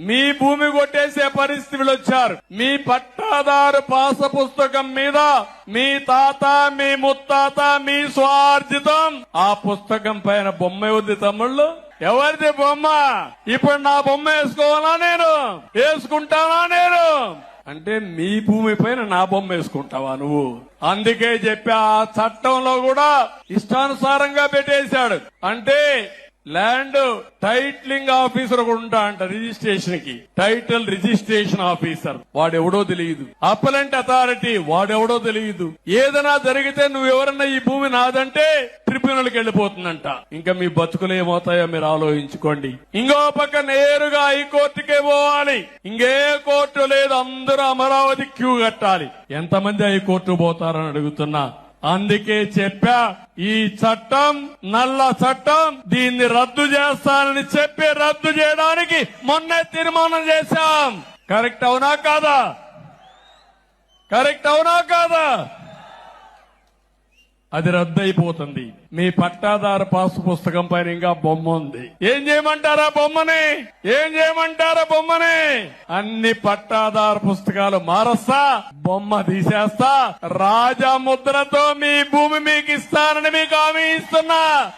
మీ భూమి కొట్టేసే పరిస్థితులు వచ్చారు. మీ పట్టాదారు పాస పుస్తకం మీద మీ తాత మీ ముత్తాత మీ స్వార్జితం ఆ పుస్తకం పైన బొమ్మ ఉంది తమ్ముళ్ళు. ఎవరిది బొమ్మ? ఇప్పుడు నా బొమ్మ వేసుకోవాలా నేను? వేసుకుంటానా నేను? అంటే మీ భూమి పైన నా బొమ్మ వేసుకుంటావా నువ్వు? అందుకే చెప్పి ఆ చట్టంలో కూడా ఇష్టానుసారంగా పెట్టేశాడు. అంటే ల్యాండ్ టైటిలింగ్ ఆఫీసర్ ఒకడు ఉంటా అంట రిజిస్ట్రేషన్కి. Title registration officer. వాడెవడో తెలియదు. అప్పలెంట్ అథారిటీ వాడెవడో తెలియదు. ఏదైనా జరిగితే నువ్వెవరన్నా ఈ భూమి నాదంటే ట్రిబ్యునల్కి వెళ్ళిపోతుందంట. ఇంకా మీ బతుకులు ఏమవుతాయో మీరు ఆలోచించుకోండి. ఇంకో పక్క నేరుగా హైకోర్టుకే పోవాలి. ఇంకే కోర్టు లేదు అందరూ అమరావతి క్యూ కట్టాలి. ఎంతమంది హైకోర్టు పోతారని అడుగుతున్నా? అందుకే చెప్పా ఈ చట్టం నల్ల చట్టం దీన్ని రద్దు చేస్తానని చెప్పి రద్దు చేయడానికి మొన్నే తీర్మానం చేశాం. కరెక్ట్ అవునా కాదా? కరెక్ట్ అవునా కాదా? అది రద్దయిపోతుంది. మీ పట్టాదారు పాసు పుస్తకం పైన ఇంకా బొమ్మ ఉంది. ఏం చేయమంటారా బొమ్మని? ఏం చేయమంటారా బొమ్మని? అన్ని పట్టాదారు పుస్తకాలు మారస్తా బొమ్మ తీసేస్తా రాజా ముద్రతో మీ భూమి మీకు ఇస్తానని మీకు హామీ ఇస్తున్నా.